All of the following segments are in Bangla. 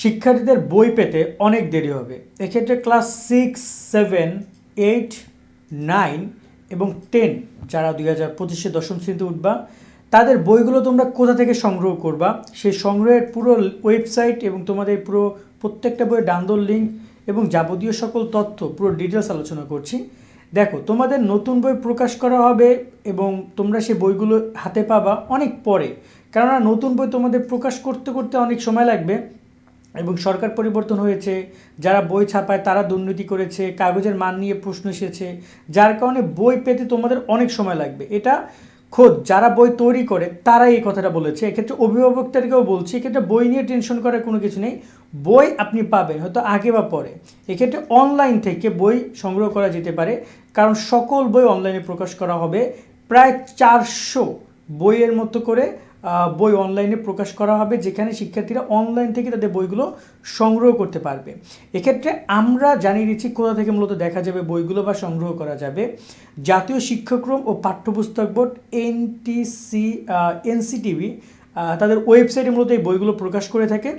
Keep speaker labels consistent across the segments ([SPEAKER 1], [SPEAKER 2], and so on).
[SPEAKER 1] শিক্ষার্থীদের বই পেতে অনেক দেরি হবে। এক্ষেত্রে class six, seven, eight, nine এবং টেন যারা দুই হাজার পঁচিশে দশম শ্রেণীতে উঠবা, তাদের বইগুলো তোমরা কোথা থেকে সংগ্রহ করবা, সেই সংগ্রহের পুরো ওয়েবসাইট এবং তোমাদের পুরো প্রত্যেকটা বইয়ের ডাউনলোড লিঙ্ক এবং যাবতীয় সকল তথ্য পুরো ডিটেলস আলোচনা করছি। দেখো, তোমাদের নতুন বই প্রকাশ করা হবে এবং তোমরা সেই বইগুলো হাতে পাবা অনেক পরে। কেননা নতুন বই তোমাদের প্রকাশ করতে করতে অনেক সময় লাগবে। এবং সরকার পরিবর্তন হয়েছে, যারা বই ছাপায় তারা দুর্নীতি করেছে, কাগজের মান নিয়ে প্রশ্ন এসেছে, যার কারণে বই পেতে তোমাদের অনেক সময় লাগবে। এটা খোদ, যারা বই তৈরি করে তারাই এই কথাটা বলেছে। এক্ষেত্রে অভিভাবকদেরকেও বলছি, এক্ষেত্রে বই নিয়ে টেনশন করার কোনো কিছু নেই। বই আপনি পাবেন, হয়তো আগে বা পরে। এক্ষেত্রে অনলাইন থেকে বই সংগ্রহ করা যেতে পারে, কারণ সকল বই অনলাইনে প্রকাশ করা হবে। প্রায় চারশো বইয়ের মতো করে বই অনলাইনে প্রকাশ করা হবে, যেখানে শিক্ষার্থীরা অনলাইন থেকে তাদের বইগুলো সংগ্রহ করতে পারবে। এক্ষেত্রে আমরা জানিয়ে দিচ্ছি কোথা থেকে মূলত দেখা যাবে বইগুলো বা সংগ্রহ করা যাবে। জাতীয় শিক্ষাক্রম ও পাঠ্যপুস্তক বোর্ড এনটিসি এনসিটিভি তাদের ওয়েবসাইটে মূলত এই বইগুলো প্রকাশ করে থাকে।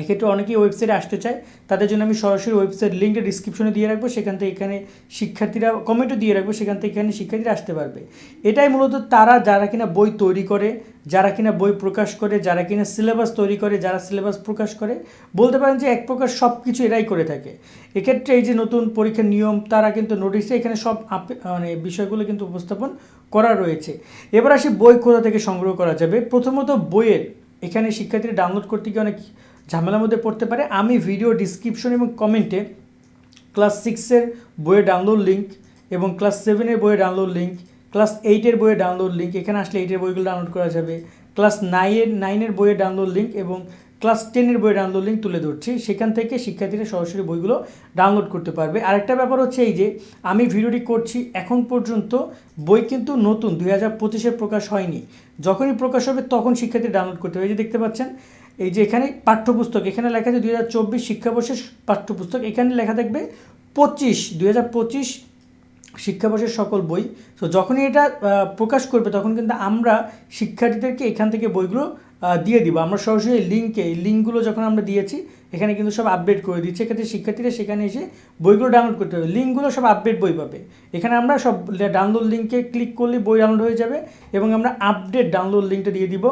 [SPEAKER 1] এক্ষেত্রে অনেকেই ওয়েবসাইটে আসতে চায়। তাদের জন্য আমি সরাসরি ওয়েবসাইট লিঙ্কটা ডিসক্রিপশনে দিয়ে রাখব। সেখান থেকে এখানে শিক্ষার্থীরা কমেন্টও দিয়ে রাখব। সেখান থেকে এখানে শিক্ষার্থীরা আসতে পারবে। এটাই মূলত তারা যারা কিনা বই তৈরি করে, যারা কিনা বই প্রকাশ করে, যারা কিনা সিলেবাস তৈরি করে, যারা সিলেবাস প্রকাশ করে, বলতে পারেন যে এক প্রকার সব কিছু এরাই করে থাকে। এক্ষেত্রে এই যে নতুন পরীক্ষার নিয়ম, তারা কিন্তু নোটিশে এখানে সব মানে বিষয়গুলো কিন্তু উপস্থাপন করা রয়েছে। এবার আসি বই কোথা থেকে সংগ্রহ করা যাবে? প্রথমত বইয়ের। এখানে শিক্ষার্থীরা ডাউনলোড করতে গিয়ে অনেক ঝামেলার মধ্যে পড়তে পারে। আমি ভিডিও ডিসক্রিপশন এবং কমেন্টে ক্লাস সিক্সের বইয়ের ডাউনলোড লিঙ্ক এবং ক্লাস সেভেনের বইয়ের ডাউনলোড লিঙ্ক ক্লাস এইটের বইয়ের ডাউনলোড লিঙ্ক এখানে আসলে এইটের বইগুলো ডাউনলোড করা যাবে। ক্লাস নাইনের নাইনের বইয়ের ডাউনলোড লিঙ্ক এবং ক্লাস টেনের বইয়ের ডাউনলোড লিঙ্ক তুলে ধরছি। সেখান থেকে শিক্ষার্থীরা সরাসরি বইগুলো ডাউনলোড করতে পারবে। আরেকটা ব্যাপার হচ্ছে এই যে, আমি ভিডিওটি করছি, এখন পর্যন্ত বই কিন্তু নতুন, দুই হাজার পঁচিশে প্রকাশ হয়নি। যখনই প্রকাশ হবে তখন শিক্ষার্থী ডাউনলোড করতে হবে এই যে দেখতে পাচ্ছেন এই যে এখানে পাঠ্যপুস্তক, এখানে লেখা আছে দুই হাজার চব্বিশ শিক্ষাবর্ষের পাঠ্যপুস্তক, এখানে লেখা থাকবে পঁচিশ, দুই হাজার পঁচিশ শিক্ষাবর্ষের সকল বই। তো যখনই এটা প্রকাশ করবে, তখন কিন্তু আমরা শিক্ষার্থীদেরকে এখান থেকে বইগুলো দিয়ে দিব। আমরা সরাসরি লিঙ্কে এই লিঙ্কগুলো যখন আমরা দিয়েছি এখানে কিন্তু সব আপডেট করে দিচ্ছে। এক্ষেত্রে শিক্ষার্থীরা সেখানে এসে বইগুলো ডাউনলোড করতে হবে লিঙ্কগুলো সব আপডেট বই পাবে। এখানে আমরা সব ডাউনলোড লিঙ্কে ক্লিক করলে বই ডাউনলোড হয়ে যাবে এবং আমরা আপডেট ডাউনলোড লিঙ্কটা দিয়ে দিব।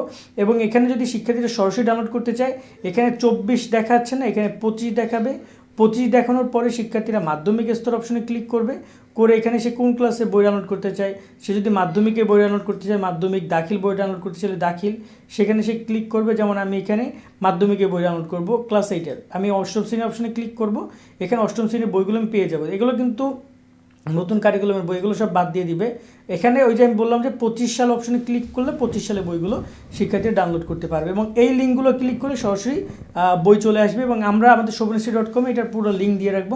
[SPEAKER 1] এবং এখানে যদি শিক্ষার্থীরা সরাসরি ডাউনলোড করতে চায়, এখানে চব্বিশ দেখাচ্ছে না, এখানে পঁচিশ দেখাবে। পঁচিশ দেখানোর পরে শিক্ষার্থীরা মাধ্যমিক স্তর অপশনে ক্লিক করবে, করে এখানে সে কোন ক্লাসে বই ডাউনলোড করতে চায়? সে যদি মাধ্যমিকে বই ডাউনলোড করতে চায়, মাধ্যমিক দাখিল বই ডাউনলোড করতে চাইলে দাখিল, সেখানে সে ক্লিক করবে, যেমন আমি এখানে মাধ্যমিকে বই ডাউনলোড করব, ক্লাস এইটের। আমি অষ্টম শ্রেণি অপশনে ক্লিক করব, এখানে অষ্টম শ্রেণির বইগুলো আমি পেয়ে যাব। এগুলো কিন্তু নতুন কারিকুলামের বইগুলো সব বাদ দিয়ে দিবে। এখানে ওই যে আমি বললাম যে পঁচিশ সাল অপশনে ক্লিক করলে পঁচিশ সালে বইগুলো শিক্ষার্থীরা ডাউনলোড করতে পারবে এবং এই লিঙ্কগুলো ক্লিক করে সরাসরি বই চলে আসবে এবং আমরা আমাদের শোভনশ্রী ডট কমে এটার পুরো লিঙ্ক দিয়ে রাখব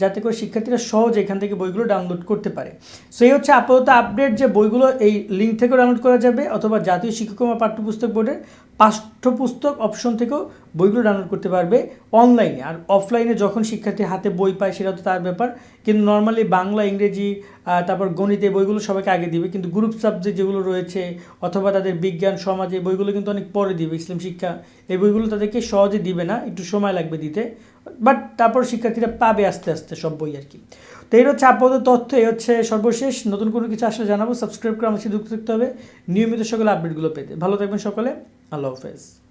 [SPEAKER 1] যাতে করে শিক্ষার্থীরা সহজ এখান থেকে বইগুলো ডাউনলোড করতে পারে। সো এই হচ্ছে আপাতত আপডেট যে বইগুলো এই লিঙ্ক থেকেও ডাউনলোড করা যাবে অথবা জাতীয় শিক্ষাক্রম পাঠ্যপুস্তক বোর্ডের পাঠ্যপুস্তক অপশন থেকেও বইগুলো ডাউনলোড করতে পারবে অনলাইনে আর অফলাইনে যখন শিক্ষার্থী হাতে বই পায় সেটা তো তার ব্যাপার। কিন্তু নর্মালি বাংলা, ইংরেজি তারপর গণিত বইগুলো সবাইকে আগে দিবে। কিন্তু গ্রুপ সাবজেক্ট যেগুলো রয়েছে, অথবা তাদের বিজ্ঞান, সমাজ এই বইগুলো কিন্তু অনেক পরে দিবে। ইসলাম শিক্ষা এই বইগুলো তাদেরকে সহজে দিবে না, একটু সময় লাগবে দিতে। বাট তারপর শিক্ষার্থীরা পাবে আস্তে আস্তে সব বই আর কি। তো এই হচ্ছে আপাতত তথ্য, এই হচ্ছে সর্বশেষ। নতুন কোনো কিছু আসলে জানাব সাবস্ক্রাইব করে সাথে যুক্ত থাকতে হবে। নিয়মিত সকলে আপডেটগুলো পেতে। ভালো থাকবেন সকলে। আল্লাহ হাফেজ